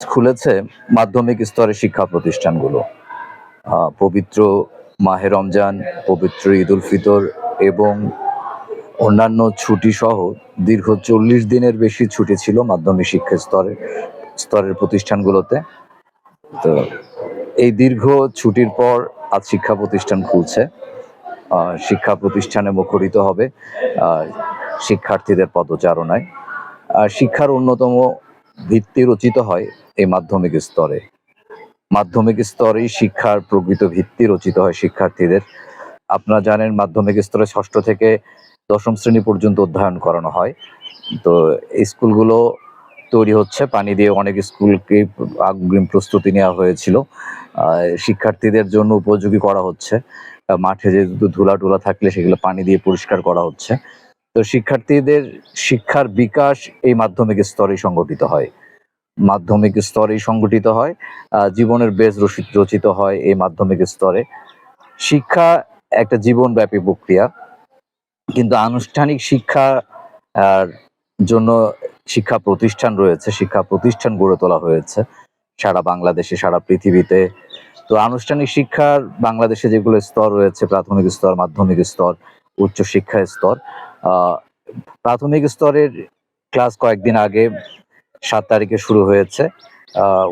খুলেছে মাধ্যমিক স্তরের শিক্ষা প্রতিষ্ঠানগুলো। পবিত্র মাহে রমজান, পবিত্র ঈদ উল ফিতর এবং অন্যান্য ছুটি সহ দীর্ঘ চল্লিশ দিনের বেশি ছুটি ছিল মাধ্যমিক শিক্ষা স্তরের স্তরের প্রতিষ্ঠানগুলোতে। তো এই দীর্ঘ ছুটির পর আজ শিক্ষা প্রতিষ্ঠান খুলছে। শিক্ষা প্রতিষ্ঠানে মুখরিত হবে শিক্ষার্থীদের পদচারণায়। শিক্ষার অন্যতম ভিত্তি রচিত হয় এই মাধ্যমিক স্তরে। মাধ্যমিক স্তরেই শিক্ষার প্রকৃত ভিত্তি রচিত হয় শিক্ষার্থীদের। আপনারা জানেন মাধ্যমিক স্তরে ষষ্ঠ থেকে দশম শ্রেণি পর্যন্ত অধ্যয়ন করানো হয়। তো স্কুলগুলো তৈরি হচ্ছে, পানি দিয়ে অনেক স্কুলকে অগ্রিম প্রস্তুতি নেওয়া হয়েছিল। শিক্ষার্থীদের জন্য উপযোগী করা হচ্ছে। মাঠে যে ধুলা টুলা থাকলে সেগুলো পানি দিয়ে পরিষ্কার করা হচ্ছে। তো শিক্ষার্থীদের শিক্ষার বিকাশ এই মাধ্যমিক স্তরেই সংগঠিত হয়। মাধ্যমিক স্তরেই সংগঠিত হয় জীবনের বেজ রচিত হয় এই মাধ্যমিক স্তরে। শিক্ষা একটা জীবনব্যাপী প্রক্রিয়া, কিন্তু আনুষ্ঠানিক শিক্ষা জন্য শিক্ষা প্রতিষ্ঠান রয়েছে, শিক্ষা প্রতিষ্ঠান গড়ে তোলা হয়েছে সারা বাংলাদেশে, সারা পৃথিবীতে। তো আনুষ্ঠানিক শিক্ষার বাংলাদেশে যেগুলো স্তর রয়েছে, প্রাথমিক স্তর, মাধ্যমিক স্তর উচ্চ শিক্ষা স্তর প্রাথমিক স্তরের ক্লাস কয়েকদিন আগে সাত তারিখে শুরু হয়েছে।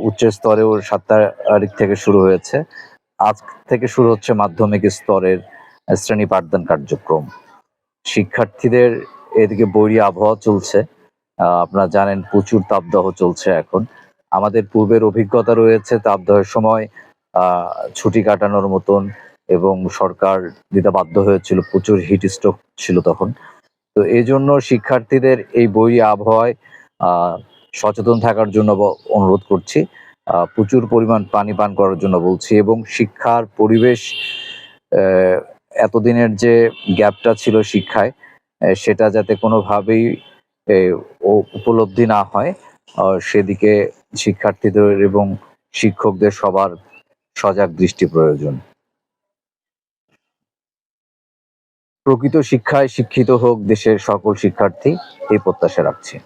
উচ্চ স্তরেও সাত তারিখ থেকে শুরু হয়েছে। আজ থেকে শুরু হচ্ছে মাধ্যমিক স্তরের শ্রেণি পাঠদান কার্যক্রম। শিক্ষার্থীদের এদিকে বৈরী আবহাওয়া চলছে। আপনারা জানেন প্রচুর তাপদাহ চলছে এখন। আমাদের পূর্বের অভিজ্ঞতা রয়েছে তাপদাহের সময় ছুটি কাটানোর মতন এবং সরকার দিতে বাধ্য হয়েছিল, প্রচুর হিট স্ট্রোক ছিল তখন। তো এই জন্য শিক্ষার্থীদের এই বই আবহাওয়ায় সচেতন থাকার জন্য অনুরোধ করছি। প্রচুর পরিমাণ পানি পান করার জন্য বলছি এবং শিক্ষার পরিবেশ এতদিনের যে গ্যাপটা ছিল শিক্ষায় সেটা যাতে কোনোভাবেই উপলব্ধি না হয় সেদিকে শিক্ষার্থীদের এবং শিক্ষকদের সবার সজাগ দৃষ্টি প্রয়োজন। প্রকৃত শিক্ষায় শিক্ষিত হোক দেশের সকল শিক্ষার্থী এই প্রত্যাশা রাখছি।